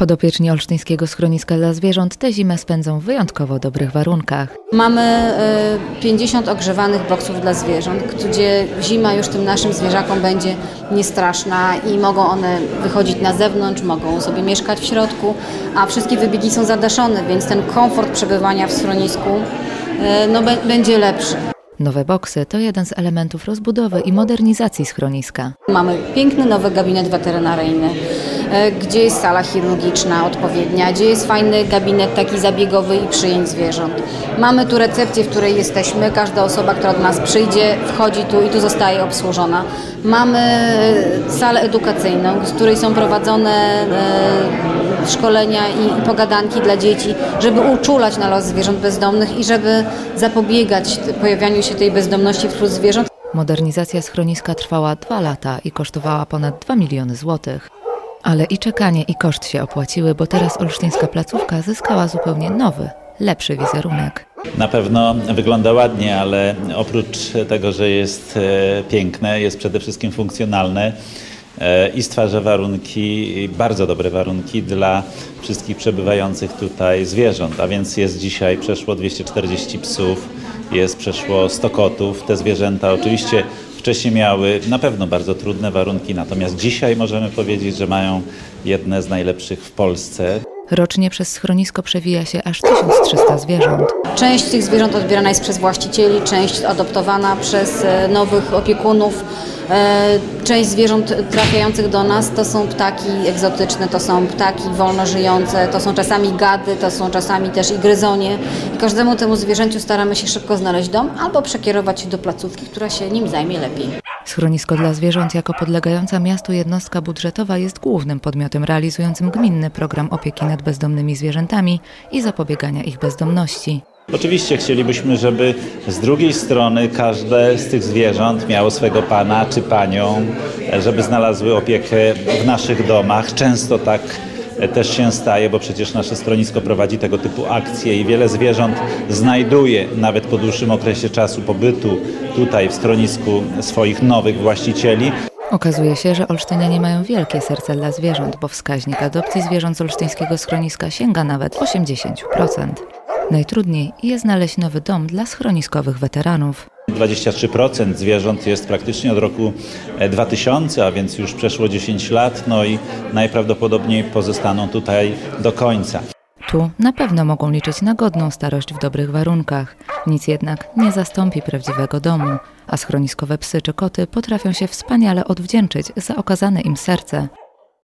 Podopieczni olsztyńskiego schroniska dla zwierząt tę zimę spędzą w wyjątkowo dobrych warunkach. Mamy y, 50 ogrzewanych boksów dla zwierząt, gdzie zima już tym naszym zwierzakom będzie niestraszna i mogą one wychodzić na zewnątrz, mogą sobie mieszkać w środku, a wszystkie wybiegi są zadaszone, więc ten komfort przebywania w schronisku y, no, będzie lepszy. Nowe boksy to jeden z elementów rozbudowy i modernizacji schroniska. Mamy piękny nowy gabinet weterynaryjny, e, gdzie jest sala chirurgiczna odpowiednia, gdzie jest fajny gabinet taki zabiegowy i przyjęć zwierząt. Mamy tu recepcję, w której jesteśmy. Każda osoba, która do nas przyjdzie, wchodzi tu i tu zostaje obsłużona. Mamy e, salę edukacyjną, z której są prowadzone e, szkolenia i, pogadanki dla dzieci, żeby uczulać na los zwierząt bezdomnych i żeby zapobiegać pojawianiu się tej bezdomności wśród zwierząt. Modernizacja schroniska trwała dwa lata i kosztowała ponad 2 miliony złotych. Ale i czekanie i koszt się opłaciły, bo teraz olsztyńska placówka zyskała zupełnie nowy, lepszy wizerunek. Na pewno wygląda ładnie, ale oprócz tego, że jest e, piękne, jest przede wszystkim funkcjonalne e, i stwarza warunki, bardzo dobre warunki dla wszystkich przebywających tutaj zwierząt. A więc jest dzisiaj przeszło 240 psów, jest przeszło 100 kotów. Te zwierzęta oczywiście wcześniej miały na pewno bardzo trudne warunki, natomiast dzisiaj możemy powiedzieć, że mają jedne z najlepszych w Polsce. Rocznie przez schronisko przewija się aż 1300 zwierząt. Część tych zwierząt odbierana jest przez właścicieli, część adoptowana przez e, nowych opiekunów. E, Część zwierząt trafiających do nas to są ptaki egzotyczne, to są ptaki wolno żyjące, to są czasami gady, to są czasami też i gryzonie. I każdemu temu zwierzęciu staramy się szybko znaleźć dom albo przekierować się do placówki, która się nim zajmie lepiej. Schronisko dla zwierząt jako podlegająca miastu jednostka budżetowa jest głównym podmiotem realizującym gminny program opieki nad bezdomnymi zwierzętami i zapobiegania ich bezdomności. Oczywiście chcielibyśmy, żeby z drugiej strony każde z tych zwierząt miało swego pana czy panią, żeby znalazły opiekę w naszych domach. Często tak też się staje, bo przecież nasze schronisko prowadzi tego typu akcje i wiele zwierząt znajduje nawet po dłuższym okresie czasu pobytu tutaj w schronisku swoich nowych właścicieli. Okazuje się, że Olsztynianie mają wielkie serce dla zwierząt, bo wskaźnik adopcji zwierząt z olsztyńskiego schroniska sięga nawet 80%. Najtrudniej jest znaleźć nowy dom dla schroniskowych weteranów. 23% zwierząt jest praktycznie od roku e, 2000, a więc już przeszło 10 lat, no i najprawdopodobniej pozostaną tutaj do końca. Tu na pewno mogą liczyć na godną starość w dobrych warunkach. Nic jednak nie zastąpi prawdziwego domu, a schroniskowe psy czy koty potrafią się wspaniale odwdzięczyć za okazane im serce.